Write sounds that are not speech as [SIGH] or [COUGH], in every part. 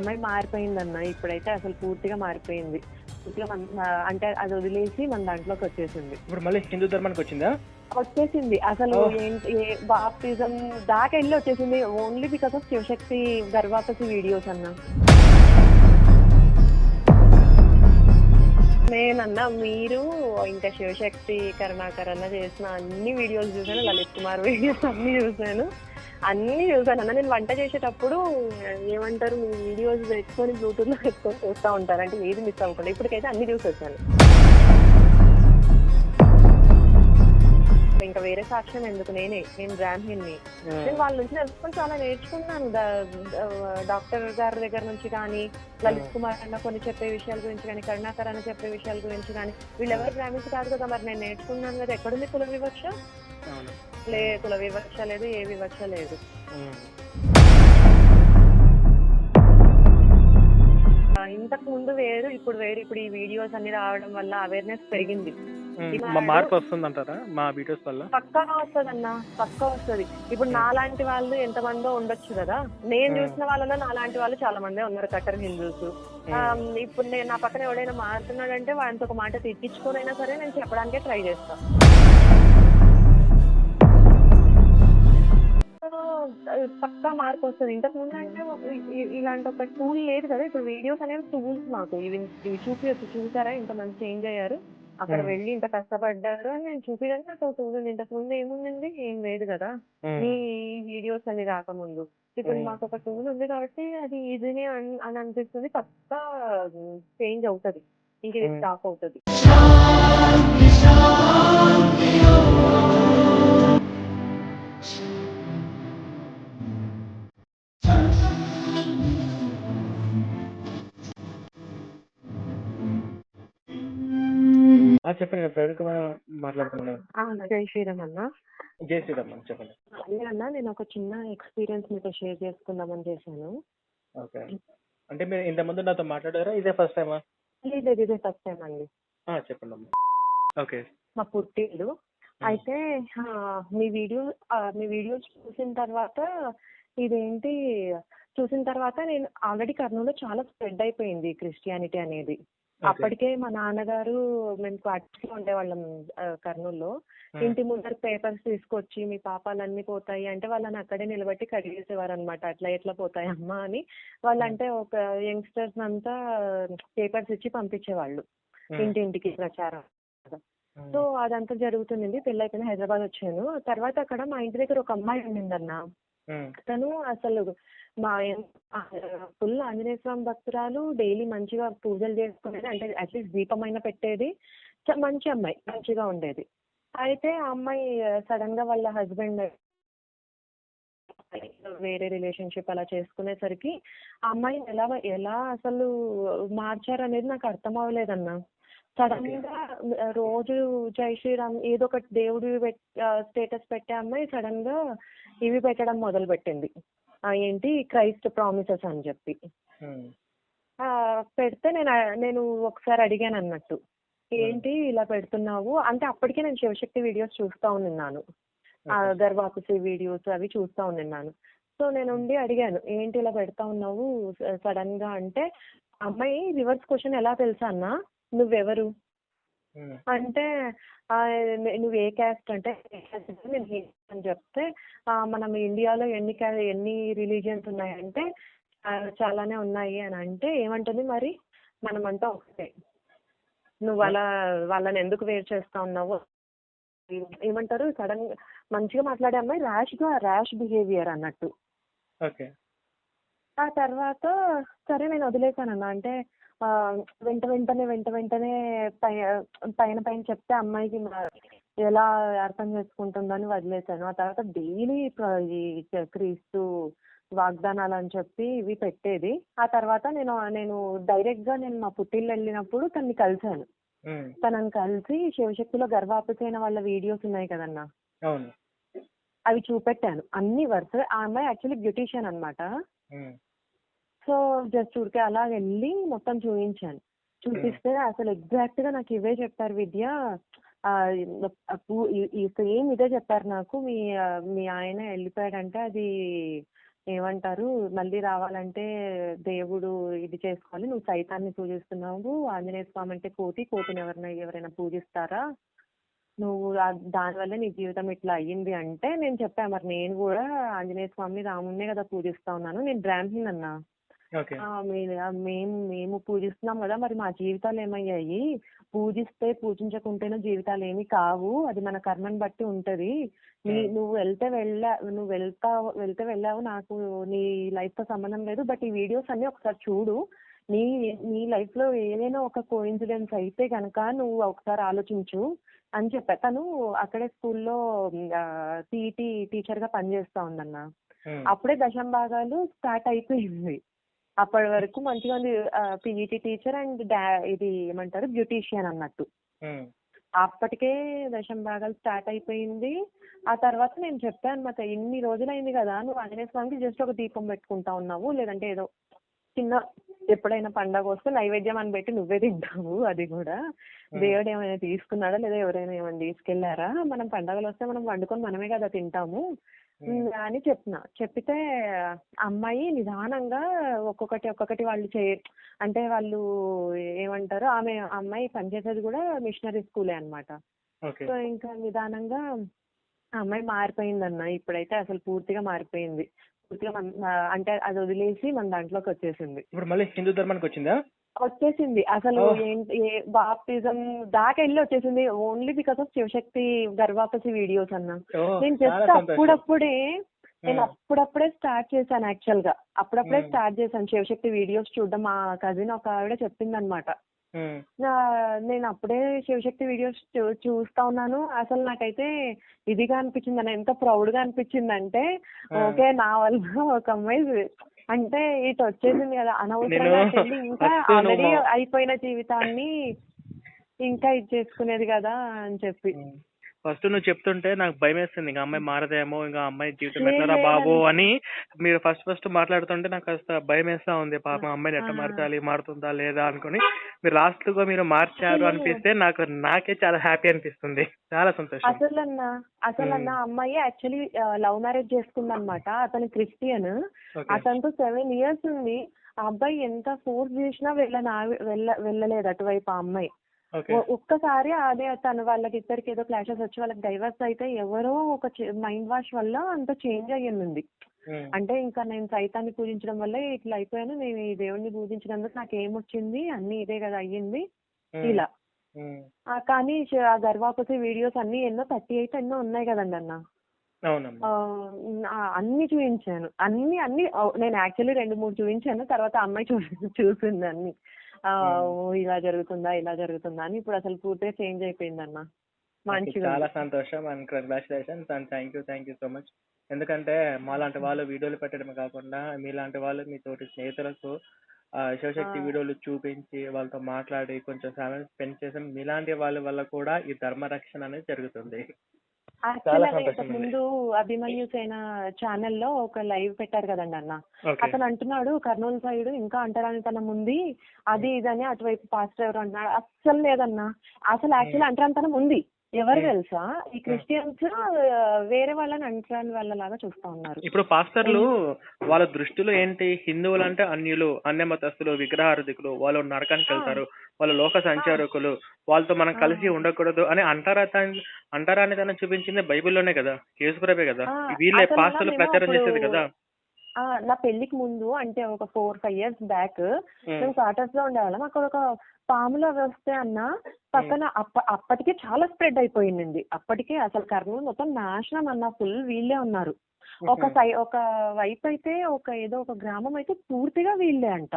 అమ్మాయి మారిపోయిందన్న ఇప్పుడైతే అసలు పూర్తిగా మారిపోయింది. పూర్తిగా మన- అంటే అది వదిలేసి మన దాంట్లోకి వచ్చేసింది. ఇప్పుడు మళ్ళీ హిందూ ధర్మానికి వచ్చిందా? వచ్చేసింది. అసలు Oh. ఏంటి బాప్టిజం దాకా వెళ్ళి వచ్చేసింది. Only because of Shivshakti ghar wapsi videos అన్న. నేనన్నా మీరు ఇంకా శివశక్తి కరుణాకర్ అన్న చేసిన అన్ని వీడియోస్ చూసాను లలిత్ కుమార్ వీడియోస్ అన్ని చూసాను అన్ని చూసాను అన్న నేను వంట చేసేటప్పుడు ఏమంటారు మీ వీడియోస్ పెట్టుకొని బ్లూటూత్లో పెట్టుకొని చూస్తూ ఉంటారు. అంటే ఏది మిస్ అవ్వకుండా. ఇప్పటికైతే అన్ని చూసేసాను ఇంకా వేరే సాక్ష్యం ఎందుకు? నేనే నేను బ్రాహ్మణ్ని నేను వాళ్ళ నుంచి తెలుసుకొని చాలా నేర్చుకున్నాను. డాక్టర్ గారి దగ్గర నుంచి కానీ లలిత్ కుమార్ అన్న కొన్ని చెప్పే విషయాల గురించి కానీ కరుణాకర్ అన్న చెప్పే విషయాల గురించి కానీ వీళ్ళెవరు బ్రాహ్మిన్స్ కాదు కదా మరి. నేను నేర్చుకున్నాను కదా. ఎక్కడుంది కుల వివక్ష? అవును లే కుల వివక్ష లేదు ఏ వివక్ష లేదు. ఇంతకు ముందు వేరు ఇప్పుడు వేరు. ఇప్పుడు ఈ వీడియోస్ అన్ని రావడం వల్ల అవేర్నెస్ పెరిగింది. మార్పు వస్తుంది అంటారా మా వీడియోస్ వల్ల? పక్కా వస్తుంది అన్న పక్కా వస్తుంది. ఇప్పుడు నాలాంటి వాళ్ళు ఎంతమందో ఉండొచ్చు కదా. నేను. చూసిన వాళ్ళలో నాలాంటి వాళ్ళు చాలా మందే ఉన్నారు కట్టర్ హిందూస్. ఇప్పుడు నేను నా పక్కన ఎవడైనా మారుతున్నాడంటే వాడితో ఒక మాట తిట్టించుకోనైనా సరే నేను చెప్పడానికే ట్రై చేస్తాను పక్కా మార్పు వస్తుంది. ఇంతకు ముందు అంటే ఇలాంటి ఒక టూల్ లేదు కదా. ఇప్పుడు వీడియోస్ అనేవి టూల్స్ మాకు. ఇవి ఇవి చూపించచ్చు చూసారా? ఇంత మంది చేంజ్ అయ్యారు. అక్కడ. వెళ్ళి ఇంత కష్టపడ్డారు అని నేను చూపించడానికి నాకు ఒక టూల్ ఉంది ఇంతకు ముందు ఏముందండి? ఏం లేదు కదా. ఈ వీడియోస్ అని రాకముందు. ఇప్పుడు. మాకు ఒక టూల్ ఉంది కాబట్టి అది ఈజీనే అని అని అనిపిస్తుంది. పక్కా చేంజ్ అవుతుంది. ఇంక ఇది. స్టాప్ అవుతుంది. చెప్పండి ప్రవీణ్ కుమార్ మాట్లాడుతున్నాను జై శ్రీరామ్ అన్న. జై శ్రీరామ్ చెప్పండి. అన్న నేను ఒక చిన్న ఎక్స్పీరియన్స్ మీతో షేర్ చేసుకుందామని చేశాను. ఓకే. అంటే మీరు ఇంతకుముందు నాతో మాట్లాడారా? ఇదే ఫస్ట్ టైమా? లేదు ఇదే ఫస్ట్ టైం అండి. చెప్పండి అమ్మా. ఓకే. మా పుట్టిల్లు. అయితే మీ వీడియో మీ వీడియోస్ చూసిన తర్వాత ఇదేంటి చూసిన తర్వాత నేను ఆల్రెడీ కర్నూలులో చాలా స్ప్రెడ్ అయిపోయింది క్రిస్టియానిటీ అనేది. అప్పటికే మా నాన్నగారు మేము క్వార్టర్స్లో ఉండేవాళ్ళం కర్నూలులో. ఇంటి ముందర పేపర్స్ తీసుకొచ్చి మీ పాపాలన్నీ పోతాయి అంటే వాళ్ళని అక్కడే నిలబెట్టి కడిగేసేవారు అనమాట అట్లా ఎట్లా పోతాయి అమ్మా అని. వాళ్ళంటే ఒక యంగ్స్టర్స్ అంతా పేపర్స్ ఇచ్చి పంపించేవాళ్ళు. ఇంటింటికి ప్రచారం. సో అదంతా జరుగుతుంది పెళ్ళి అయిపోయిన హైదరాబాద్ వచ్చాను. తర్వాత అక్కడ మా ఇంటి దగ్గర ఒక అమ్మాయి ఉండిందన్న. తను అసలు మా ఫుల్ ఆంజనేయ స్వామి భక్తురాలు డైలీ మంచిగా పూజలు చేసుకునేది. అంటే అట్లీస్ట్ దీపమైన పెట్టేది. మంచి అమ్మాయి మంచిగా ఉండేది. అయితే ఆ అమ్మాయి సడన్గా వాళ్ళ హస్బెండ్ వేరే రిలేషన్షిప్ అలా చేసుకునేసరికి ఆ అమ్మాయిని ఎలా ఎలా అసలు మార్చారు అనేది నాకు అర్థం అవ్వలేదన్నా. సడన్గా రోజు జై శ్రీరామ్ ఏదో ఒకటి దేవుడి స్టేటస్ పెట్టే అమ్మాయి సడన్గా ఇవి పెట్టడం మొదలు పెట్టింది ఏంటి క్రైస్ట్ ప్రామిసెస్ అని చెప్పి. ఆ, పెడితే నేను నేను ఒకసారి అడిగాను అన్నట్టు. ఏంటి ఇలా పెడుతున్నావు? అంటే అప్పటికే నేను శివశక్తి వీడియోస్ చూస్తా ఉన్నాను ఆ గర్వాకుసి వీడియోస్ అవి చూస్తా ఉన్నాను సో నేను ఉండి అడిగాను ఏంటి ఇలా పెడతా ఉన్నావు? సడన్గా అంటే అమ్మాయి రివర్స్ క్వశ్చన్ ఎలా తెలుసా అన్న? నువ్వెవరు? అంటే నువ్వు ఏ క్యాస్ట్ అంటే నేను హిందూ అని చెప్తే మనం ఇండియాలో ఎన్ని ఎన్ని రిలీజియన్స్ ఉన్నాయంటే చాలానే ఉన్నాయి అని అంటే ఏమంటుంది మరి? మనమంతా ఒకటే. నువ్వు అలా వాళ్ళని ఎందుకు వేరు చేస్తా ఉన్నావు? ఏమంటారు? సడన్ మంచిగా మాట్లాడే అమ్మాయి ర్యాష్గా ర్యాష్ బిహేవియర్ అన్నట్టు. ఓకే. ఆ తర్వాత సరే నేను వదిలేసాను అన్న అంటే వెంట వెంటనే వెంట వెంటనే పై- పైన పైన చెప్తే అమ్మాయికి ఎలా అర్థం చేసుకుంటుందని వదిలేసాను ఆ తర్వాత డైలీ ఈ క్రీస్తు వాగ్దానాలు అని చెప్పి ఇవి పెట్టేది. ఆ తర్వాత నేను నేను డైరెక్ట్గా నేను మా పుట్టిల్లు వెళ్ళినప్పుడు తనని కలిశాను. తనని కలిసి శివశక్తిలో గర్వాపసైన వాళ్ళ వీడియోస్ ఉన్నాయి కదన్నా? అవి చూపెట్టాను. అన్ని వరుస ఆ అమ్మాయి యాక్చువల్లీ బ్యూటీషియన్ అన్నమాట. ఉమ్. సో జస్ట్ ఊరికే అలా వెళ్ళి మొత్తం చూపించాను చూపిస్తే అసలు ఎగ్జాక్ట్గా నాకు ఇవే చెప్పారు విద్య. సేమ్ ఇదే చెప్పారు నాకు. మీ మీ ఆయన వెళ్ళిపోయాడంటే అది ఏమంటారు? మళ్ళీ రావాలంటే దేవుడు ఇది చేసుకోవాలి. నువ్వు సైతాన్ని పూజిస్తున్నావు. ఆంజనేయ స్వామి అంటే కోతి. కోతిని ఎవరైనా ఎవరైనా పూజిస్తారా? నువ్వు దానివల్ల నీ జీవితం ఇట్లా అయ్యింది అంటే నేను చెప్పాను మరి నేను కూడా ఆంజనేయ స్వామిని రాముడినే కదా పూజిస్తా ఉన్నాను. నేను బ్రాహ్మణ్ అన్నా మేము మేము పూజిస్తున్నాం కదా మరి మా జీవితాలు ఏమయ్యాయి? పూజిస్తే పూజించకుంటేనో జీవితాలు ఏమి కావు. అది మన కర్మని బట్టి ఉంటది. నీ. నువ్వు వెళ్తే వెళ్ళా నువ్వు వెళ్తావు వెళ్తే వెళ్ళావు నాకు నీ లైఫ్తో సంబంధం లేదు. బట్ ఈ వీడియోస్ అన్ని ఒకసారి చూడు. నీ నీ లైఫ్లో ఏదైనా ఒక కోఇన్సిడెన్స్ అయితే కనుక నువ్వు ఒకసారి ఆలోచించు అని చెప్పా. తను అక్కడే స్కూల్లో పీఈటీ టీచర్గా పనిచేస్తా ఉందన్న. అప్పుడే దశం భాగాలు స్టార్ట్ అయిపోయింది. అప్పటి వరకు మంచిగా ఉంది. పీఈటీ టీచర్ అండ్ ఇది ఏమంటారు? బ్యూటీషియన్ అన్నట్టు. అప్పటికే దశం భాగాలు స్టార్ట్ అయిపోయింది. ఆ తర్వాత నేను చెప్పాను అనమాట ఇన్ని రోజులైంది కదా నువ్వు ఆంజనేయ స్వామికి జస్ట్ ఒక దీపం పెట్టుకుంటా ఉన్నావు. లేదంటే ఏదో చిన్న ఎప్పుడైనా పండగ వస్తే నైవేద్యం అని పెట్టి నువ్వే తింటావు. అది కూడా. దేవుడు ఏమైనా తీసుకున్నాడా లేదా ఎవరైనా ఏమైనా తీసుకెళ్ళారా? మనం పండగలు వస్తే మనం వండుకొని మనమే కదా తింటాము. అని చెప్పిన. చెప్పితే అమ్మాయి నిదానంగా ఒక్కొక్కటి ఒక్కొక్కటి వాళ్ళు చే అంటే వాళ్ళు ఏమంటారు ఆమె అమ్మాయి పనిచేసేది కూడా మిషనరీ స్కూలే అన్నమాట. ఓకే. సో ఇంకా నిదానంగా అమ్మాయి మారిపోయిందన్న. ఇప్పుడైతే అసలు పూర్తిగా మారిపోయింది. పూర్తిగా మన అంటే అది వదిలేసి మన దాంట్లోకి వచ్చేసింది. ఇప్పుడు మళ్ళీ హిందూ ధర్మానికి వచ్చిందా? వచ్చేసింది. అసలు. ఏంటి బాప్టిజం దాకా వెళ్ళి వచ్చేసింది. Only because of Shivshakti ghar wapsi videos అన్న. నేను జస్ట్ అప్పుడప్పుడే నేను అప్పుడప్పుడే స్టార్ట్ చేశాను యాక్చువల్గా. అప్పుడప్పుడే. స్టార్ట్ చేశాను శివశక్తి వీడియోస్ చూడడం. మా కజిన్ ఒక ఆవిడ చెప్పిందనమాట ఉమ్, నేను అప్పుడే శివశక్తి వీడియోస్ చూస్తా ఉన్నాను. అసలు నాకైతే ఇదిగా అనిపించింది. అన్న ఎంత ప్రౌడ్గా అనిపించింది అంటే. ఓకే నా వల్ల ఒక అమ్మాయి అంటే ఇటు వచ్చేసింది కదా అనవసరంగా చెల్లి ఇంకా ఆల్రెడీ అయిపోయిన జీవితాన్ని ఇంకా ఇది చేసుకునేది కదా అని చెప్పి. ఫస్ట్ నువ్వు చెప్తుంటే నాకు భయం వేస్తుంది ఇంకా అమ్మాయి మారదేమో ఇంకా అమ్మాయి జీవితం లేదు, ఎట్లరా బాబు. అని మీరు ఫస్ట్ ఫస్ట్ మాట్లాడుతుంటే నాకు కాస్త భయం వేస్తా ఉంది. పాప అమ్మాయిని ఎట్లా. మార్చాలి మారుతుందా లేదా అనుకుని మీరు లాస్ట్గా మీరు మార్చారు అనిపిస్తే నాకు నాకే చాలా హ్యాపీ అనిపిస్తుంది. చాలా సంతోషం. అసలు అన్న అసలు అన్న. అమ్మాయి యాక్చువల్లీ లవ్ మ్యారేజ్ చేసుకుందన్నమాట. అతను క్రిస్టియన్. ఓకే. అతనితో సెవెన్ ఇయర్స్ ఉంది. ఆ అబ్బాయి ఎంత ఫోర్స్ చేసినా వెళ్ళ వెళ్ళ వెళ్ళలేదు అటువైపు ఆ అమ్మాయి. ఒక్కసారి అదే తను వాళ్ళకి ఇద్దరికి ఏదో క్లాషెస్ వచ్చి వాళ్ళకి డైవర్స్ అయితే ఎవరో ఒక మైండ్ వాష్ వల్ల అంత చేంజ్ అయ్యింది అంటే ఇంకా నేను సైతాన్ని పూజించడం వల్ల ఇట్లా అయిపోయాను. నేను ఈ దేవుడిని పూజించినందుకు నాకు ఏమొచ్చింది అన్ని ఇదే కదా అయ్యింది. ఇలా. కానీ ఆ గర్వాపసి వీడియోస్ అన్ని ఎన్నో థర్టీ ఎయిట్ ఎన్నో ఉన్నాయి కదండి అన్న. అన్ని చూపించాను అన్ని అన్ని నేను యాక్చువల్లీ రెండు మూడు చూపించాను తర్వాత అమ్మాయి చూ చూసింది అన్ని. ఇలా జరుగుతుందా ఇలా జరుగుతుందా అని ఇప్పుడు అసలు పూర్తిగా చేంజ్ అయిపోయింది అన్న మంచిగా చాలా. సంతోషం and congratulations and thank you thank you so much ఎందుకంటే మాలాంటి వాళ్ళు వీడియోలు పెట్టడమే కాకుండా మీలాంటి వాళ్ళు మీ తోటి స్నేహితులకు శివశక్తి. వీడియోలు చూపించి వాళ్ళతో మాట్లాడి కొంచెం సమయం స్పెండ్ చేసాం మీలాంటి వాళ్ళ వల్ల కూడా ఈ ధర్మ రక్షణ అనేది జరుగుతుంది. ముందు అభిమన్యు సేన ఛానల్లో ఒక లైవ్ పెట్టారు కదండి అన్న. అతను అంటున్నాడు కర్నూలు సైడ్ ఇంకా అంటరానితనం ఉంది అది ఇదని అటువైపు పాస్టర్ ఎవరు అంటున్నాడు అస్సలు లేదన్నా. అసలు యాక్చువల్ అంటరానితనం ఉంది. ఎవరు. తెలుసా? ఈ క్రిస్టియన్స్ వేరే వాళ్ళని అంటరాని వాళ్ళలాగా చూస్తా ఉన్నారు. ఇప్పుడు పాస్టర్లు వాళ్ళ దృష్టిలో ఏంటి? హిందువులు అంటే అన్యులు అన్య మతస్థులు విగ్రహారధికులు వాళ్ళు నరకానికి వెళ్తారు వాళ్ళు లోక సంచారకులు వాళ్ళతో మనం కలిసి. ఉండకూడదు అని అంటారా అంటారానితనం చూపించింది బైబిల్లోనే కదా యేసుప్రభే కదా. వీళ్ళే పాస్టర్లు ప్రచారం చేసేది కదా. నా పెళ్ళికి ముందు అంటే ఒక ఫోర్ ఫైవ్ ఇయర్స్ బ్యాక్ మేము. క్వార్టర్స్లో ఉండేవాళ్ళం. అక్కడ ఒక పాములు అవి వస్తే అన్న పక్కన అప్ప అప్పటికే చాలా స్ప్రెడ్ అయిపోయింది అప్పటికే అసలు కర్నూలు మొత్తం నాశనం అన్న ఫుల్ వీళ్ళే ఉన్నారు. ఒక సై ఒక వైపు అయితే ఒక ఏదో ఒక గ్రామం అయితే పూర్తిగా వీళ్ళే అంట.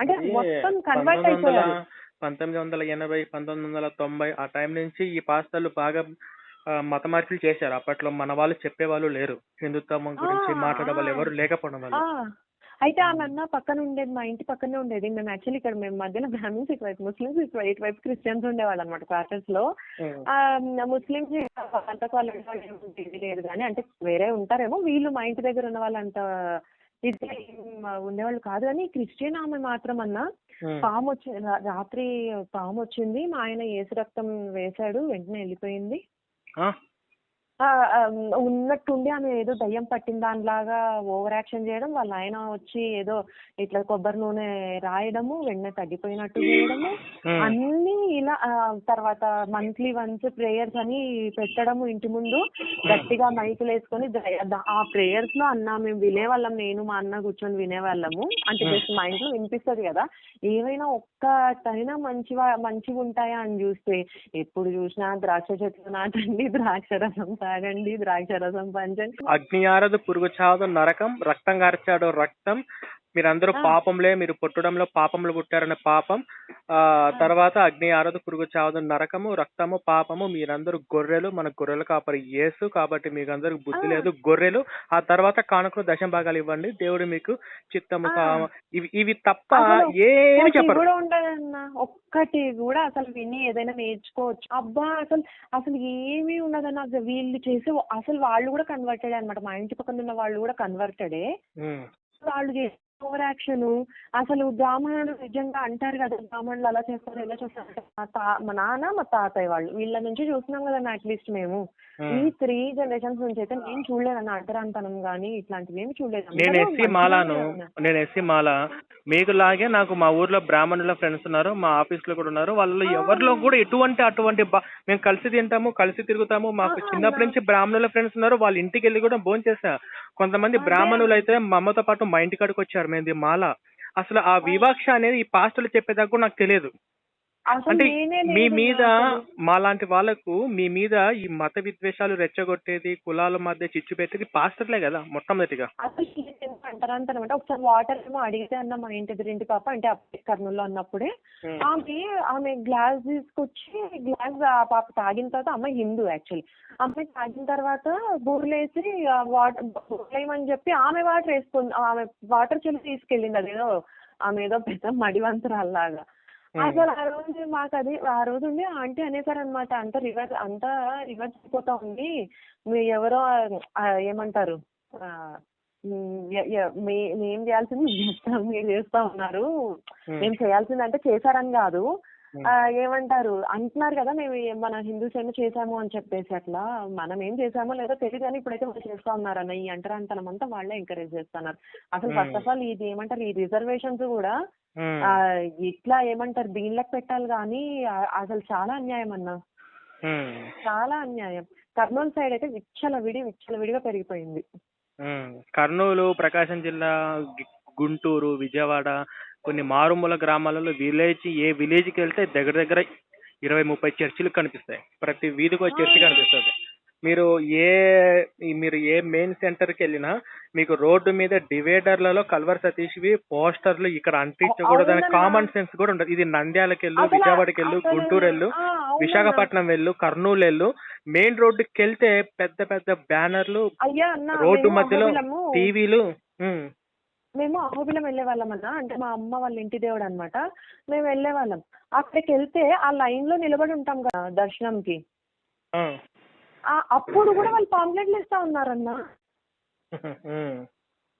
అంటే మొత్తం కన్వర్ట్ అయిపోయారు. పంతొమ్మిది వందల ఎనభై పంతొమ్మిది వందల తొంభై ఆ టైం నుంచి ఈ పాస్టర్లు బాగా ఆ, మత మార్పులు చేశారు. అప్పట్లో మన వాళ్ళు చెప్పేవాళ్ళు లేరు. హిందుత్వం గురించి ఆ, మాట్లాడే వాళ్ళు. ఎవరు లేకపోవడం వల్ల. అయితే ఆమె అన్న పక్కన ఉండేది మా ఇంటి పక్కనే ఉండేది. మేము యాక్చువల్లీ ఇక్కడ మేము మధ్యలో బ్రాహ్మిన్స్ ఇటువైపు ముస్లిమ్స్ ఇటువైపు ఇటువైపు క్రిస్టియన్స్ ఉండేవాళ్ళు అనమాట క్వార్టర్స్లో. ముస్లిమ్స్ అంత వాళ్ళు ఇది లేదు కానీ అంటే వేరే ఉంటారేమో వీళ్ళు మా ఇంటి దగ్గర ఉన్న వాళ్ళు అంత ఇది ఉండేవాళ్ళు కాదు కానీ క్రిస్టియన్ ఆమె మాత్రం అన్న. పాము వచ్చి రా- రాత్రి పాము వచ్చింది. మా ఆయన ఏసు రక్తం వేశాడు వెంటనే వెళ్ళిపోయింది. ఆ? ఉన్నట్టుండి ఆమె ఏదో దయ్యం పట్టిన దానిలాగా ఓవర్ యాక్షన్ చేయడం వాళ్ళ ఆయన వచ్చి ఏదో ఇట్లా కొబ్బరి నూనె రాయడము వెంటనే తగ్గిపోయినట్టు చేయడము. అన్ని ఇలా తర్వాత మంత్లీ వన్స్ ప్రేయర్స్ అని పెట్టడము ఇంటి ముందు గట్టిగా మైకులు వేసుకొని ఆ ప్రేయర్స్లో అన్న మేము వినేవాళ్ళం నేను మా అన్న కూర్చొని వినేవాళ్ళము. అంటే జస్ట్ మా ఇంట్లో వినిపిస్తది కదా. ఏవైనా ఒక్కటైనా మంచివా మంచిగా ఉంటాయా అని చూస్తే ఎప్పుడు చూసినా ద్రాక్ష చెట్లు నాటండి ద్రాక్ష రసం తాగండి ద్రాక్ష రసం పంచండి. అగ్ని ఆరదు పురుగు చావదు నరకం రక్తం గార్చాడు రక్తం మీరందరూ. పాపంలే మీరు పుట్టడంలో పాపంలో పుట్టారనే పాపం ఆ తర్వాత అగ్ని ఆరదు పురుగు చావదు నరకము రక్తము పాపము మీరందరూ గొర్రెలు మన గొర్రెలు కాపరి యేసు కాబట్టి మీకు అందరికి బుద్ధి. లేదు. గొర్రెలు ఆ తర్వాత కానుకలు దశం భాగాలు ఇవ్వండి. దేవుడు మీకు చిత్తము ఇవి ఇవి తప్ప ఏమి చెప్పరు. ఒక్కటి కూడా అసలు విని ఏదైనా నేర్చుకోవచ్చు. అబ్బా అసలు అసలు ఏమీ ఉండదన్న. వీళ్ళు చేసే అసలు వాళ్ళు కూడా కన్వర్టెడ్ అన్నమాట. మా ఇంటి పక్కన ఉన్న వాళ్ళు కూడా కన్వర్టెడే. వాళ్ళు చేసే ఓవర్ యాక్షన్ అసలు బ్రాహ్మణులు నిజంగా అంటారు కదా బ్రాహ్మణులు అలా చేస్తారు ఇలా చేస్తారు మా తా మా నాన్న మా తాతయ్య వాళ్ళు వీళ్ళ నుంచి చూస్తున్నాం కదా అట్లీస్ట్ మేము. ఈ. త్రీ జనరేషన్స్ నుంచి అయితే నేను చూడలేదన్న అంటరాంతనం కానీ ఇట్లాంటివి ఏమి చూడలేదు. నేను ఎస్సీ మాలాను. నేను ఎస్సీ మాల. మీకు లాగే నాకు మా ఊర్లో బ్రాహ్మణుల ఫ్రెండ్స్ ఉన్నారు మా ఆఫీస్లో కూడా ఉన్నారు. వాళ్ళలో ఆ. ఎవరిలో కూడా ఎటువంటి అటువంటి మేము కలిసి తింటాము కలిసి తిరుగుతాము. మాకు చిన్నప్పటి నుంచి బ్రాహ్మణుల ఫ్రెండ్స్ ఉన్నారు వాళ్ళ ఇంటికి వెళ్ళి కూడా భోజనం చేసా కొంతమంది. బ్రాహ్మణులు అయితే మా అమ్మతో పాటు మా ఇంటి కాడికి వచ్చారు. మేము మాల? అసలు ఆ వివక్ష అనేది ఈ పాస్టర్లు చెప్పేదాకా కూడా నాకు తెలియదు. అంటే మీ మీద అసలు. మాలాంటి వాళ్ళకు మీ మీద ఈ మత విద్వేషాలు రెచ్చగొట్టేది కులాల మధ్య చిచ్చు పెట్టేది పాస్టర్లే కదా మొట్టమొదటిగా. అసలు ఎందుకు అంటారంటారు అంటే ఒకసారి వాటర్ ఏమో అడిగితే అన్న మా ఇంటి ఎదురింటి పాప అంటే అప్పుడే కర్నూలులో ఉన్నప్పుడే ఆమె ఆమె గ్లాస్ తీసుకొచ్చి గ్లాస్ ఆ పాప తాగిన తర్వాత అమ్మాయి హిందూ యాక్చువల్లీ. అమ్మాయి తాగిన తర్వాత బూర్లేసి వాటర్ బూర్లేయమని చెప్పి ఆమె వాటర్ వేసుకుంది ఆమె వాటర్ చెల్లి తీసుకెళ్ళింది అదేదో ఆమె ఏదో పెద్ద మడివంతరాల్లాగా. అసలు ఆ రోజు మాకు అది ఆ రోజు ఉండి ఆంటీ అనేసారు అనమాట అంత రివర్స్ అంతా రివర్స్ అయిపోతా ఉంది. మీ ఎవరో ఏమంటారు? మీ చేయాల్సింది చేస్తాం మీరు చేస్తా ఉన్నారు. మేము. చేయాల్సింది అంటే చేశారని కాదు. ఏమంటారు? అంటున్నారు కదా మేము మన హిందూస్ ఏమో చేశాము అని చెప్పేసి అట్లా. మనం ఏం చేశామో లేదో తెలియదు కానీ ఇప్పుడైతే వాళ్ళు చేస్తా ఉన్నారన్న ఈ అంటరాంతనం అంతా వాళ్ళే ఎంకరేజ్ చేస్తున్నారు. అసలు. ఫస్ట్ ఆఫ్ ఆల్ ఇది ఏమంటారు? ఈ రిజర్వేషన్స్ కూడా ఇట్లా ఏమంటారు? దీనిలోకి పెట్టాలి కానీ అసలు చాలా అన్యాయం అన్న. చాలా అన్యాయం. కర్నూలు సైడ్ అయితే విచ్చల విడి విచ్చల విడిగా పెరిగిపోయింది కర్నూలు ప్రకాశం జిల్లా గుంటూరు విజయవాడ కొన్ని మారుమూల గ్రామాలలో విలేజ్ ఏ విలేజ్కి వెళ్తే దగ్గర దగ్గర ఇరవై ముప్పై చర్చిలు కనిపిస్తాయి. ప్రతి వీధికి చర్చి కనిపిస్తుంది. మీరు ఏ మీరు ఏ మెయిన్ సెంటర్కి వెళ్ళినా మీకు రోడ్డు మీద డివైడర్లలో కల్వర్ సతీష్వి పోస్టర్లు ఇక్కడ అంటించకూడదని అవునన్నా. కామన్ సెన్స్ కూడా ఉండదు ఇది నంద్యాలకు వెళ్ళు విజయవాడకి వెళ్ళు గుంటూరు వెళ్ళు. విశాఖపట్నం వెళ్ళు కర్నూలు వెళ్ళు. మెయిన్ రోడ్డుకి వెళ్తే పెద్ద పెద్ద బ్యానర్లు రోడ్డు మధ్యలో టీవీలు మేము అహోబిలం వెళ్ళే వాళ్ళం అన్న అంటే మా అమ్మ వాళ్ళ ఇంటి దేవుడు అనమాట మేము వెళ్ళే వాళ్ళం అక్కడికి వెళ్తే ఆ లైన్లో నిలబడి ఉంటాం కదా దర్శనంకి. అప్పుడు కూడా వాళ్ళు పాంప్లెట్లు ఇస్తా ఉన్నారన్న.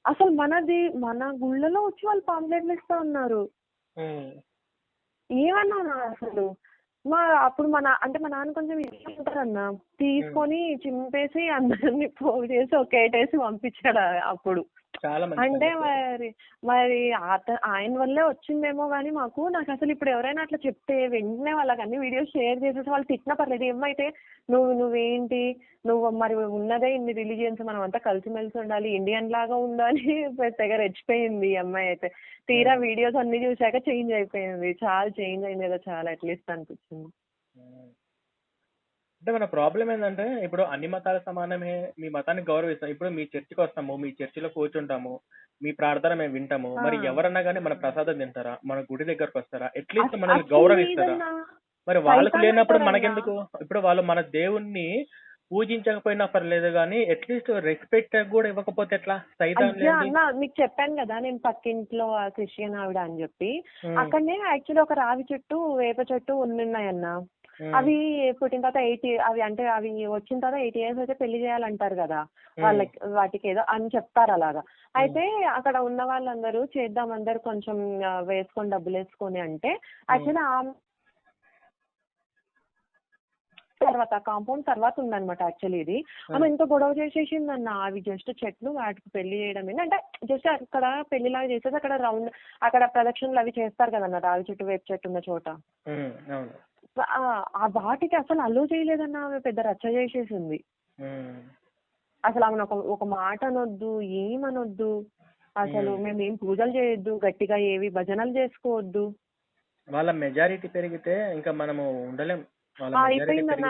అసలు మనది మన గుళ్ళలో వచ్చి వాళ్ళు పాంప్లెట్లు ఇస్తా ఉన్నారు. ఏమన్నా అసలు? మా అప్పుడు మన అంటే మా నాన్న కొంచెం ఇష్టం ఉంటారన్న. తీసుకొని చింపేసి అందరిని పోగు చేసి ఒకేటేసి పంపించాడు అప్పుడు. చాలా అంటే మరి మరి అత ఆయన వల్లే వచ్చిందేమో కానీ మాకు నాకు అసలు ఇప్పుడు ఎవరైనా అట్లా చెప్తే వెంటనే వాళ్ళకి అన్ని వీడియోస్ షేర్ చేసేసి వాళ్ళు తిట్టినా పర్లేదు. ఏమైతే నువ్వు నువ్వేంటి? నువ్వు మరి ఉన్నదే ఇన్ని రిలీజియన్స్ మనం అంతా కలిసిమెలిసి ఉండాలి. ఇండియన్ లాగా ఉండాలి. [LAUGHS] తెగ రెచ్చిపోయింది ఈ అమ్మాయి అయితే. తీరా వీడియోస్ అన్ని చూశాక చేంజ్ అయిపోయింది. చాలా చేంజ్ అయింది కదా చాలా అట్లీస్ట్ అనిపించింది. అంటే మన ప్రాబ్లం ఏంటంటే ఇప్పుడు అన్ని మతాల సమానమే మీ మతాన్ని గౌరవిస్తాం. ఇప్పుడు మీ చర్చికి వస్తాము మీ చర్చిలో కూర్చుంటాము మీ ప్రార్థన మేము వింటాము. మరి. ఎవరన్నా కానీ మన ప్రసాదం తింటారా? మన గుడి దగ్గరకు వస్తారా? అట్లీస్ట్ అస- మనల్ని అసలు గౌరవిస్తారా. మరి వాళ్ళకు లేనప్పుడు. మనకెందుకు? ఇప్పుడు వాళ్ళు మన దేవుణ్ణి పూజించకపోయినా పర్లేదు కానీ అట్లీస్ట్ రెస్పెక్ట్ కూడా ఇవ్వకపోతే ఎట్లా? అయ్యా? అన్న మీకు చెప్పాను కదా నేను పక్కింట్లో ఆ క్రిస్టియన్ ఆవిడ అని చెప్పి. అక్కడనే యాక్చువల్లీ ఒక రావి చెట్టు వేప చెట్టు ఉన్నాయన్న అవి పుట్టిన తర్వాత ఎయిట్ అవి అంటే అవి వచ్చిన తర్వాత ఎయిట్ ఇయర్స్ అయితే పెళ్ళి చేయాలంటారు కదా. ఉమ్, వాళ్ళకి వాటికి ఏదో అని చెప్తారు అలాగా. అయితే అక్కడ ఉన్న వాళ్ళందరూ చేద్దాం అందరు కొంచెం ఆ, వేసుకొని డబ్బులు వేసుకొని అంటే యాక్చువల్లీ ఆమె తర్వాత కాంపౌండ్ తర్వాత ఉందన్నమాట యాక్చువల్లీ ఇది. ఆమె ఎంత గొడవ చేసేసింది అన్న అవి జస్ట్ చెట్లు వాటికి పెళ్ళి చేయడం ఏంటి అంటే జస్ట్ అక్కడ పెళ్ళిలాగా చేసేది అక్కడ రౌండ్ అక్కడ ప్రదక్షిణలు అవి చేస్తారు కదన్న రావి చెట్టు వేప చెట్టు ఉన్న చోట. ఆ- వాటికి అసలు అలో చేయలేదన్న ఆమె పెద్ద రచ్చ చేసేసింది. అసలు ఆమెను ఒక ఒక మాట అనొద్దు ఏమనొద్దు. అసలు. మేము ఏం పూజలు చేయొద్దు గట్టిగా ఏవి భజనలు చేసుకోవద్దు. వాళ్ళ మెజారిటీ పెరిగితే ఇంకా మనము ఉండలేం. అయిపోయిందన్న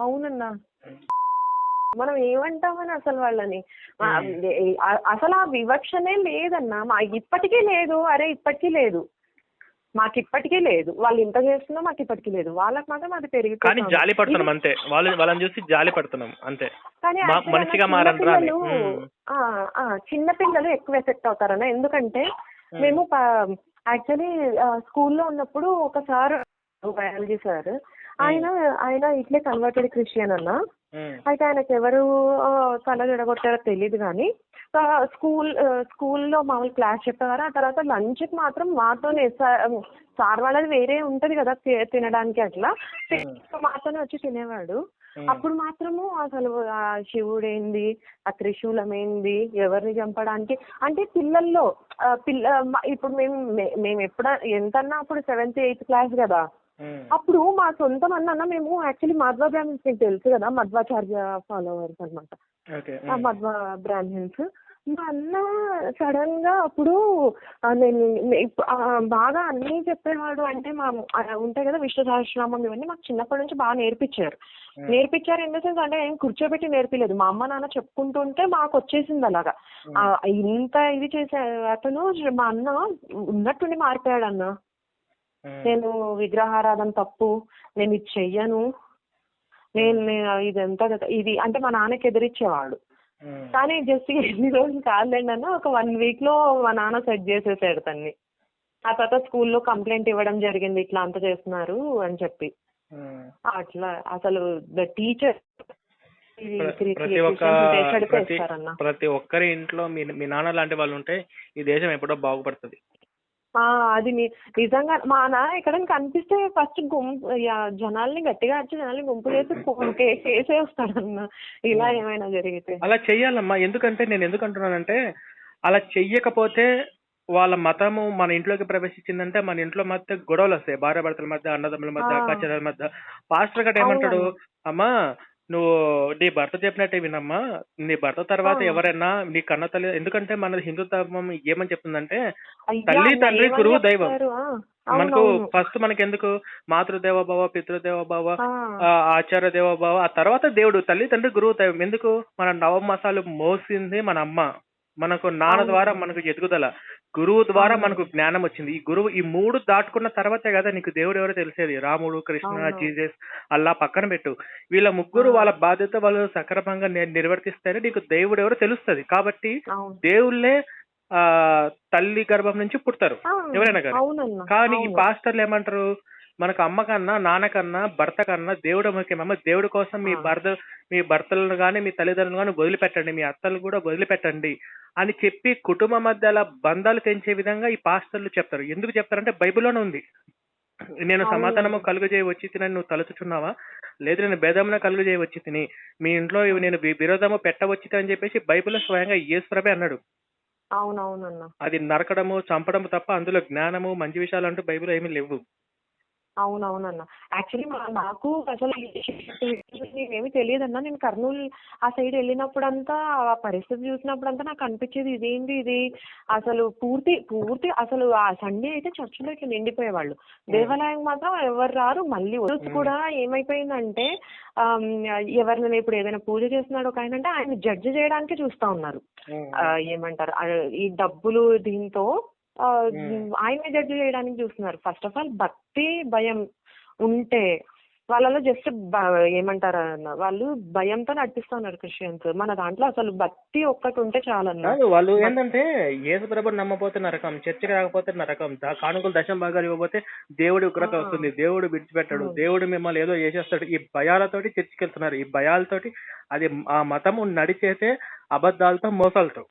అవునన్నా. మనం ఏమంటామని అసలు వాళ్ళని? అసలు ఆ వివక్షనే లేదన్నా. మా ఇప్పటికీ లేదు. అరే ఇప్పటికీ లేదు. మాకు ఇప్పటికీ లేదు. వాళ్ళు ఇంత చేస్తున్నా మాకు ఇప్పటికీ లేదు. వాళ్ళకి మాత్రం అది కానీ పెరిగిపోతుంది జాలి పడుతున్నాం అంతే. వాళ్ళు వాళ్ళని చూసి జాలి పడుతున్నాం అంతే. కానీ మనిషిగా. ఆ, ఆ, చిన్నపిల్లలు ఎక్కువ ఎఫెక్ట్ అవుతారన్న ఎందుకంటే మ్మ్. యాక్చువల్లీ స్కూల్లో ఉన్నప్పుడు ఒకసారి బయాలజీ సార్. ఆయన ఆయన ఇట్లే కన్వర్టెడ్ క్రిస్టియన్ అన్న. అయితే ఆయనకి ఎవరు తల జడగొట్టారో తెలియదు కానీ స్కూల్ స్కూల్లో మామూలు క్లాస్ చెప్పేవారు. ఆ తర్వాత లంచ్కి మాత్రం మాతోనే సార్ వాళ్ళది వేరే ఉంటది కదా తినడానికి అట్లా. మాతోనే వచ్చి తినేవాడు. అప్పుడు మాత్రము అసలు ఆ శివుడు ఏంది ఆ త్రిశూలం ఏంది ఎవరిని చంపడానికి? అంటే పిల్లల్లో పిల్ల ఇప్పుడు మేము మేము ఎప్పుడ ఎంతన్నా అప్పుడు సెవెంత్ ఎయిత్ క్లాస్ కదా. అప్పుడు మా సొంతం అన్న మేము యాక్చువల్లీ మధ్వ బ్రాహ్మిన్స్ మీకు తెలుసు కదా మధ్వాచార్య ఫాలోవర్స్ అనమాట మధ్వ బ్రాహ్మిన్స్ మా అన్న సడన్గా అప్పుడు నేను బాగా అన్నీ చెప్పేవాడు అంటే మా ఉంటాయి కదా విష్ణు సహస్రనామం ఇవన్నీ మాకు చిన్నప్పటి నుంచి బాగా నేర్పించారు. నేర్పించారు ఇన్ ద సెన్స్ అంటే ఏం కూర్చోబెట్టి నేర్పిలేదు. మా అమ్మ నాన్న చెప్పుకుంటుంటే మాకు వచ్చేసింది అలాగా. ఇంత ఇది చేసే అతను మా అన్న ఉన్నట్టుండి మారిపోయాడు అన్న. నేను విగ్రహారాధన తప్పు నేను ఇది చెయ్యను. నేను ఇదంతా ఇది అంటే మా నాన్నకి ఎదిరించేవాడు ఉమ్, కానీ జస్ట్ ఎన్ని రోజులు కాదులేండి అన్న ఒక వన్ వీక్లో మా నాన్న సెట్ చేసేసాడు తన్ని. ఆ తర్వాత స్కూల్లో కంప్లైంట్ ఇవ్వడం జరిగింది ఇట్లా అంత చేస్తున్నారు అని చెప్పి. అట్లా అసలు ద టీచర్ ప్ర- ప్రతి ఒక్క ప్రతి ఒక్కరి ఇంట్లో మీ మీ నాన్న లాంటి వాళ్ళు ఉంటే ఈ దేశం ఎప్పుడో బాగుపడుతుంది. అది నిజంగా మా నాన్న ఎక్కడైనా కనిపిస్తే ఫస్ట్ గుంపు జనాల్ని గట్టిగా అరిచి జనాల్ని గుంపు చేసి [LAUGHS] కేసే వస్తాడన్న ఇలా ఏమైనా జరిగితే. అలా చెయ్యాలమ్మా. ఎందుకంటే నేను ఎందుకు అంటున్నానంటే అలా చెయ్యకపోతే వాళ్ళ మతము మన ఇంట్లోకి ప్రవేశించిందంటే మన ఇంట్లో మధ్య గొడవలు వస్తాయి భార్య భర్తల మధ్య అన్నదమ్ముల మధ్య ఆ. అక్క చెల్లెల మధ్య. పాస్టర్ గట్ ఏమంటాడు? అమ్మా నువ్వు నీ భర్త చెప్పినట్టే వినమ్మా నీ భర్త తర్వాత. ఎవరైనా నీ కన్న తల్లి ఎందుకంటే మన హిందూ ధర్మం ఏమని చెప్తుందంటే అయ్యా, తల్లి, తండ్రి, ఏమని గురువు, దైవం. ఆ, మనకు అవునవును. ఫస్ట్ మనకి ఎందుకు మాతృదేవ భవ పితృదేవ భవ ఆ, ఆ, ఆచార్య దేవ భవ ఆ తర్వాత దేవుడు తల్లి తండ్రి గురువు దైవం ఎందుకు మన నవమాసాలు మోసింది మన అమ్మ మనకు నాన్న అవును. ద్వారా మనకు ఎదుగుదల గురువు ద్వారా. మనకు జ్ఞానం వచ్చింది ఈ గురువు ఈ మూడు దాటుకున్న తర్వాతే కదా నీకు దేవుడు ఎవరో తెలిసేది రాముడు కృష్ణ. జీసస్ అల్లా పక్కన పెట్టు వీళ్ళ ముగ్గురు. వాళ్ళ బాధ్యత వాళ్ళు సక్రమంగా నిర్వర్తిస్తేనే నీకు దేవుడు ఎవరో తెలుస్తది కాబట్టి. దేవుళ్ళే ఆ తల్లి గర్భం నుంచి పుడతారు ఎవరైనా కానీ కానీ ఈ. పాస్టర్లు ఏమంటారు మనకు అమ్మ కన్నా నాన్న కన్నా భర్త కన్నా దేవుడు ముఖ్యం అమ్మ దేవుడి కోసం మీ. భర్త మీ భర్తలను కానీ మీ తల్లిదండ్రులను కానీ వదిలిపెట్టండి మీ అత్తలు కూడా వదిలిపెట్టండి అని చెప్పి కుటుంబ మధ్యల బంధాలు తెంచే విధంగా ఈ పాస్టర్లు చెప్తారు. ఎందుకు చెప్తారంటే బైబిల్లోనే ఉంది. నేను. సమాధానము కలుగజేయ వచ్చి తినని నువ్వు తలుచుచున్నావా? లేదు నేను భేదమున కలుగజేయ వచ్చి తిని మీ ఇంట్లో నేను విరోధము పెట్టవచ్చి అని చెప్పేసి బైబిల్లో స్వయంగా యేసుప్రభే అన్నాడు. అవునవునన్న. అది నరకడము చంపడము తప్ప అందులో జ్ఞానము మంచి విషయాలు అంటూ బైబిల్ ఏమీ లేవు. అవునవునన్న. యాక్చువల్లీ నాకు అసలు ఏమీ తెలియదన్నా. నేను కర్నూలు ఆ సైడ్ వెళ్ళినప్పుడంతా ఆ పరిస్థితి చూసినప్పుడంతా నాకు అనిపించేది ఇదేంటి ఇది? అసలు పూర్తి పూర్తి అసలు ఆ సండే అయితే చర్చిలో ఇట్లా నిండిపోయేవాళ్ళు. దేవాలయం మాత్రం ఎవరు రారు. మళ్ళీ రోజు కూడా ఏమైపోయిందంటే ఎవరినైనా ఇప్పుడు ఏదైనా పూజ చేస్తున్నాడు ఒక ఆయన అంటే ఆయన జడ్జి చేయడానికి చూస్తా ఉన్నారు. ఏమంటారు? ఈ డబ్బులు దీంతో ఆ. ఆయన్ని జడ్జి చేయడానికి చూస్తున్నారు ఫస్ట్ ఆఫ్ ఆల్ భక్తి భయం ఉంటే వాళ్ళలో జస్ట్ ఏమంటారు అన్న వాళ్ళు భయంతో నడిపిస్తున్నారు క్రిస్టియన్స్ మన దాంట్లో అసలు భక్తి ఒక్కటి ఉంటే చాలన్న వాళ్ళు ఏంటంటే యేసు ప్రభుని నమ్మపోతే నరకం చర్చికి రాకపోతే నరకం కానుకలు దశం భాగాలు ఇవ్వకపోతే దేవుడి ఉగ్రత. వస్తుంది దేవుడు విడిచిపెట్టాడు. దేవుడు మిమ్మల్ని ఏదో చేసేస్తాడు ఈ భయాలతోటి చర్చికి వెళ్తున్నారు ఈ భయాలతోటి అది ఆ మతము నడిచేసే అబద్ధాలతో మోసాలతో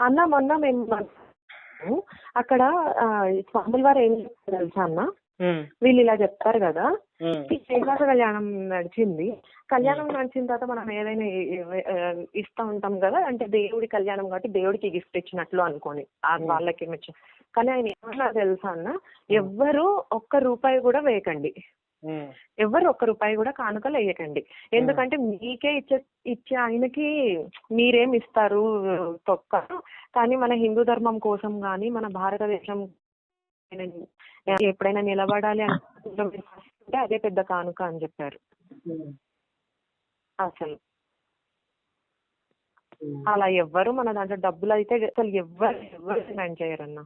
అన్న మొన్న మేము అక్కడ ఆ, స్వాముల వారు ఏం చెప్తారు తెలుసా అన్న? వీళ్ళు ఇలా చెప్తారు కదా? ఈ శ్రీనివాస కళ్యాణం నడిచింది. కళ్యాణం నడిచిన తర్వాత మనం ఏదైనా ఇస్తా ఉంటాం కదా? అంటే దేవుడి కళ్యాణం కాబట్టి దేవుడికి గిఫ్ట్ ఇచ్చినట్లు అనుకోని ఆ. వాళ్ళకి కానీ ఆయన ఏమన్నా తెలుసా అన్న? ఎవ్వరు ఒక్క రూపాయి కూడా వేయకండి. ఎవరు ఒక్క రూపాయి కూడా కానుకలు వేయకండి ఎందుకంటే మీకే ఇచ్చే ఇచ్చే ఆయనకి మీరేం ఇస్తారు తొక్క. కానీ మన హిందూ ధర్మం కోసం కానీ మన భారతదేశం ఎప్పుడైనా నిలబడాలి అనుకుంటే అదే పెద్ద కానుక అని చెప్పారు. అసలు. అలా ఎవ్వరు మన దాంట్లో డబ్బులు అయితే అసలు ఎవ్వరు ఎవ్వరు డిమాండ్ చేయరన్న.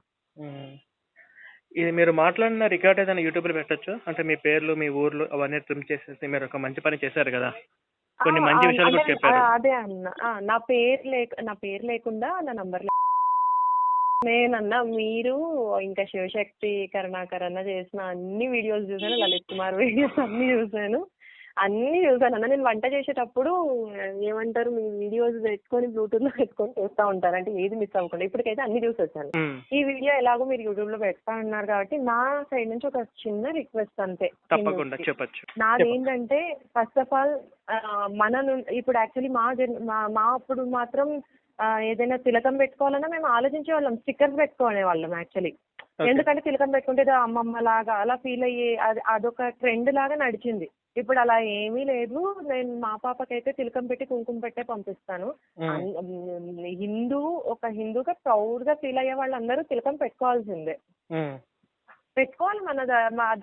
ఇది మీరు మాట్లాడిన రికార్డ్ ఏదైనా యూట్యూబ్లో పెట్టొచ్చు? అంటే మీ పేర్లు మీ ఊర్లు అవన్నీ ట్రిమ్ చేసేసి మీరు ఒక మంచి పని చేశారు కదా? కొన్ని మంచి విషయాలు కూడా చెప్పారు. అదే అన్న. నా పేరు లేక నా పేరు లేకుండా నా నంబర్ నేనన్నా మీరు ఇంకా శివశక్తి కరుణాకర్ అన్న చేసిన అన్ని వీడియోస్ చూసాను లలిత్ కుమార్ వీడియోస్ అన్ని చూసాను అన్ని చూసాను అన్న. నేను వంట చేసేటప్పుడు ఏమంటారు మీ వీడియోస్ పెట్టుకొని బ్లూటూత్లో పెట్టుకొని చేస్తా ఉంటారు. అంటే ఏది మిస్ అవ్వకుండా. ఇప్పటికైతే అన్ని చూసి వచ్చాను. ఈ వీడియో ఎలాగో మీరు యూట్యూబ్లో పెడతా ఉన్నారు కాబట్టి నా సైడ్ నుంచి ఒక చిన్న రిక్వెస్ట్ అంతే. తప్పకుండా చెప్పొచ్చు. నాది ఏంటంటే ఫస్ట్ ఆఫ్ ఆల్ మన ఇప్పుడు యాక్చువల్లీ మా జన్ మా అప్పుడు మాత్రం ఏదైనా తిలకం పెట్టుకోవాలన్నా మేము ఆలోచించే వాళ్ళం. స్టిక్కర్స్ పెట్టుకునే వాళ్ళం యాక్చువల్లీ. ఎందుకంటే తిలకం పెట్టుకుంటే అమ్మమ్మ లాగా అలా ఫీల్ అయ్యి అది అదొక ట్రెండ్ లాగా నడిచింది. ఇప్పుడు అలా ఏమీ లేదు. నేను మా పాపకైతే తిలకం పెట్టి కుంకుమ పెట్టే పంపిస్తాను. హిందూ ఒక హిందూగా ప్రౌడ్గా ఫీల్ అయ్యే వాళ్ళందరూ తిలకం పెట్టుకోవాల్సిందే. పెట్టుకోవాలి మన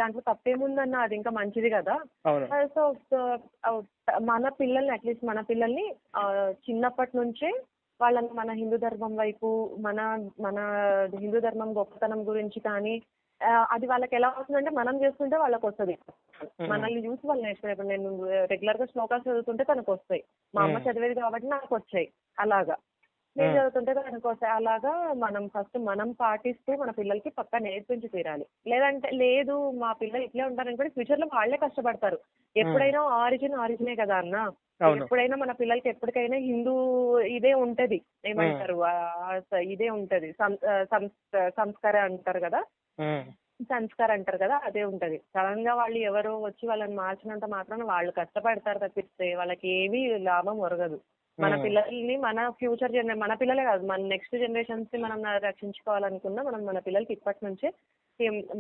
దాంట్లో తప్పేముందన్న అది ఇంకా మంచిది కదా. సో మన పిల్లల్ని అట్లీస్ట్ మన పిల్లల్ని చిన్నప్పటి నుంచే వాళ్ళని మన హిందూ ధర్మం వైపు మన మన హిందూ ధర్మం గొప్పతనం గురించి కానీ అది వాళ్ళకి ఎలా అవుతుందంటే మనం చేస్తుంటే వాళ్ళకి వస్తుంది. మనల్ని చూసి వాళ్ళు నేర్చుకునే ఇప్పుడు నేను రెగ్యులర్గా శ్లోకాలు చదువుతుంటే తనకు వస్తాయి మా అమ్మ. చదివేది కాబట్టి నాకు వచ్చాయి అలాగా. చదువుతుంటే తనకు వస్తాయి అలాగా మనం ఫస్ట్ మనం పాటిస్తూ మన పిల్లలకి పక్కా నేర్పించి తీరాలి. లేదంటే లేదు మా పిల్లలు ఇట్లే ఉంటారనుకోండి ఫ్యూచర్లో వాళ్ళే కష్టపడతారు. ఎప్పుడైనా ఆరిజిన్ ఆరిజినే కదా అన్న. ఎప్పుడైనా మన పిల్లలకి ఎప్పటికైనా హిందూ ఇదే ఉంటది. ఏమంటారు? ఇదే ఉంటది. సంస్కారం అంటారు కదా. సంస్కారం అంటారు కదా అదే ఉంటది సడన్గా వాళ్ళు ఎవరో వచ్చి వాళ్ళని మార్చినంత మాత్రాన వాళ్ళు కష్టపడతారు తప్పిస్తే వాళ్ళకి ఏమీ లాభం ఒరగదు మన. పిల్లల్ని మన ఫ్యూచర్ జనరే మన పిల్లలే కాదు మన నెక్స్ట్ జనరేషన్స్ని మనం రక్షించుకోవాలనుకున్నా మనం మన పిల్లలకి ఇప్పటి నుంచే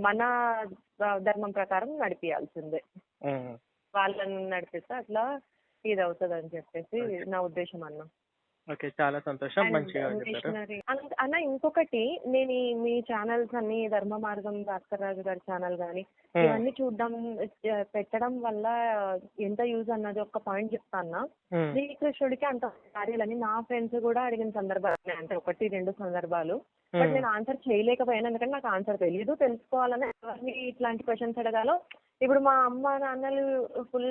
మన ధర్మం ప్రకారం నడిపించాల్సిందే ఉమ్. వాళ్ళని నడిపిస్తే అట్లా ఇది అవుతుంది అని చెప్పేసి. నా ఉద్దేశం అన్న ఓకే. చాలా సంతోషం. మంచిగా అన్న ఇంకొకటి నేను మీ ఛానల్స్ అన్ని ధర్మ మార్గం భాస్కర్ రాజు గారి ఛానల్ గాని ఇవన్నీ చూడడం పెట్టడం వల్ల ఎంత యూజ్ అన్నది ఒక పాయింట్ చెప్తాను శ్రీకృష్ణుడికి అంత కార్యాలని నా ఫ్రెండ్స్ కూడా అడిగిన సందర్భాలు. అంటే ఒకటి రెండు సందర్భాలు. బట్ నేను ఆన్సర్ చేయలేకపోయాను. ఎందుకంటే నాకు ఆన్సర్ తెలియదు తెలుసుకోవాలని ఎవరిని ఇట్లాంటి క్వశ్చన్స్ అడగాలో. ఇప్పుడు మా అమ్మ నాన్నలు ఫుల్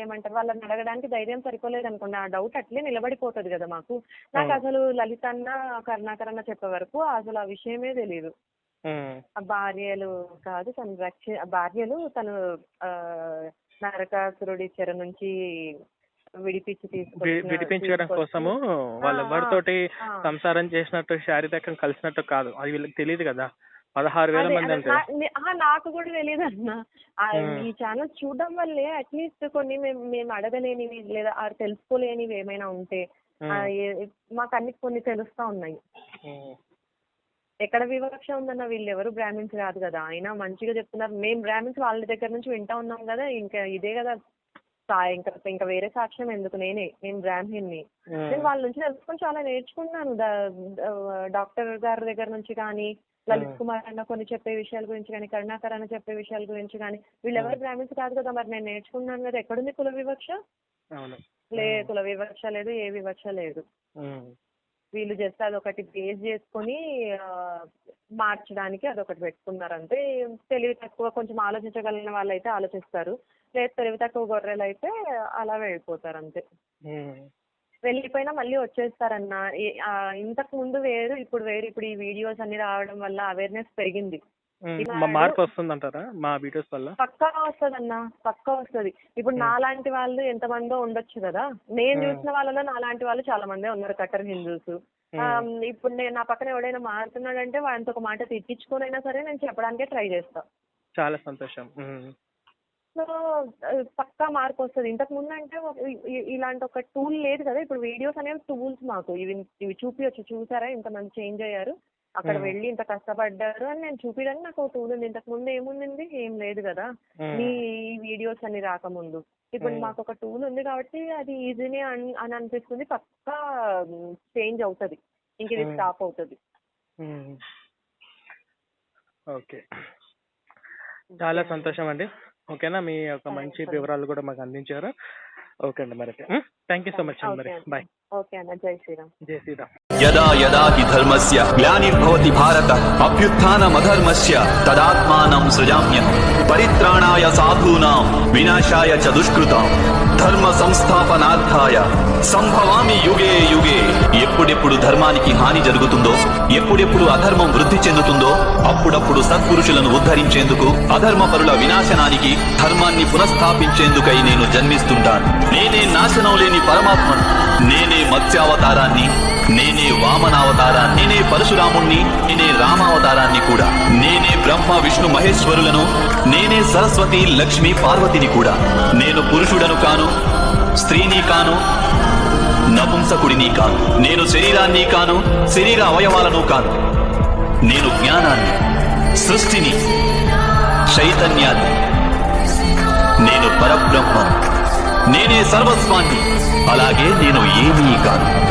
ఏమంటారు? వాళ్ళని అడగడానికి ధైర్యం సరిపోలేదు అనుకోండి. ఆ డౌట్ అట్లే నిలబడిపోతుంది కదా మాకు. నాకు. అసలు లలిత అన్న కరుణాకర్ అన్న చెప్పే వరకు అసలు ఆ విషయమే తెలియదు ఆ భార్యలు కాదు తను రక్ష భార్యలు తను ఆ, నరకాసురుడి చెర నుంచి విడిపించి విడిపించడం కోసము వాళ్ళ ఎవరితోటి. సంసారం చేసినట్టు శారీరకం కలిసినట్టు కాదు. అది వీళ్ళకి తెలియదు కదా. పదహారు వేల మంది అంటే నాకు కూడా తెలియదు అన్న. ఈ ఛానల్ చూడడం వల్లే అట్లీస్ట్ కొన్ని మేము అడగలేనివి లేదా తెలుసుకోలేనివి ఏమైనా ఉంటే మాకు అన్ని కొన్ని తెలుస్తా ఉన్నాయి. ఎక్కడ వివక్ష ఉందన్న వీళ్ళు ఎవరు బ్రాహ్మిన్స్ కాదు కదా. అయినా మంచిగా చెప్తున్నారు. మేము బ్రాహ్మిన్స్ వాళ్ళ దగ్గర నుంచి వింటా ఉన్నాం కదా. ఇంకా ఇదే కదా ఇంకా ఇంకా వేరే సాక్ష్యం ఎందుకు? నేనే నేను బ్రాహ్మణ్ని నేను వాళ్ళ నుంచి తెలుసుకొని చాలా నేర్చుకున్నాను. డాక్టర్ గారి దగ్గర నుంచి కానీ లలిత్. కుమార్ అన్న కొన్ని చెప్పే విషయాల గురించి కానీ కరుణాకర్ అన్న చెప్పే విషయాల గురించి కానీ వీళ్ళు ఎవరు Hmm. బ్రాహ్మిన్స్ కాదు కదా మరి నేను నేర్చుకున్నాను కదా ఎక్కడుంది కుల వివక్ష? లే. కుల వివక్ష లేదు ఏ వివక్ష లేదు. వీళ్ళు జస్ట్ అదొకటి బేస్ చేసుకొని మార్చడానికి అదొకటి పెట్టుకున్నారు అంతే తెలివి తక్కువ కొంచెం ఆలోచించగలిగిన వాళ్ళు అయితే ఆలోచిస్తారు. లేదు తెలివి తక్కువ గొర్రెలు అయితే అలా వెళ్ళిపోతారు అంతే. వెళ్ళిపోయినా మళ్ళీ వచ్చేస్తారన్న. ఇంతకు ముందు వేరు ఇప్పుడు వేరు. ఇప్పుడు ఈ వీడియోస్ అన్ని రావడం వల్ల అవేర్నెస్ పెరిగింది. మార్పు వస్తుందంటారా? మా వీడియోస్ వల్ల? పక్కా వస్తుంది అన్న పక్కా వస్తుంది. ఇప్పుడు. నాలాంటి వాళ్ళు ఎంతమందో ఉండొచ్చు కదా. నేను. చూసిన వాళ్ళలో నాలాంటి వాళ్ళు చాలా మందే ఉన్నారు కట్టర్ హిందూస్. ఇప్పుడు నేను నా పక్కన ఎవడైనా మారుతున్నాడంటే వాడితో ఒక మాట తిట్టించుకొనైనా సరే నేను చెప్పడానికే ట్రై చేస్తా. చాలా సంతోషం. లో పక్కా మార్పు వస్తుంది. ఇంతకు ముందు అంటే ఇలాంటి ఒక టూల్ లేదు కదా. ఇప్పుడు వీడియోస్ అనేవి టూల్స్ మాకు. ఇవి ఇవి చూపించచ్చు చూసారా? ఇంతమంది చేంజ్ అయ్యారు. అక్కడ. వెళ్ళి ఇంత కష్టపడ్డారు అని నేను చూపించడానికి నాకు ఒక టూల్ ఉంది. ఇంతకు ముందు ఏముంది ఏం లేదు కదా. మీ వీడియోస్ అన్ని రాకముందు. ఇప్పుడు. మాకు ఒక టూల్ ఉంది కాబట్టి అది ఈజీనే అని అని అనిపిస్తుంది. పక్కా చేంజ్ అవుతుంది. ఇంక ఇది. స్టాప్ అవుతుంది. ఓకే. చాలా సంతోషం అండి ఓకేనా? మీ యొక్క మంచి. వివరాలు కూడా మాకు అందించారు. ఓకే అండి మరి థ్యాంక్ యూ సో మచ్ మరి బాయ్ ఓకే అన్న జై శ్రీరామ్ జై శ్రీరామ్ యదా యదా హి ధర్మస్య గ్లానిర్భవతి భారత అభ్యుత్థానమధర్మస్య తదాత్మానం సృజామ్యహం పరిత్రాణాయ సాధూనాం వినాశాయ చ దుష్కృతాం ధర్మ సంస్థాపనార్థాయ సంభవామి యుగే యుగే. ఎప్పుడెప్పుడు ధర్మానికి హాని జరుగుతుందో ఎప్పుడెప్పుడు అధర్మం వృద్ధి చెందుతుందో అప్పుడప్పుడు సత్పురుషులను ఉద్ధరించేందుకు అధర్మపరుల వినాశనానికి ధర్మాన్ని పునఃస్థాపించేందుకై నేను జన్మిస్తుంటాను. నేనే నాశనం లేని పరమాత్మను నేనే మత్స్యావతారాన్ని నేనే వామనావతారాన్ని నేనే పరశురాముణ్ణి నేనే రామావతారాన్ని కూడా. నేనే బ్రహ్మ విష్ణు మహేశ్వరులను నేనే సరస్వతి లక్ష్మి పార్వతిని కూడా. నేను పురుషుడను కాను స్త్రీని కాను నపుంసకుడిని కాను. నేను శరీరాన్ని కాను శరీర అవయవాలను కాను. నేను జ్ఞానాన్ని సృష్టిని చైతన్యాన్ని. నేను పరబ్రహ్మను. నేనే సర్వస్వాన్ని. అలాగే నేను ఏమీ కాను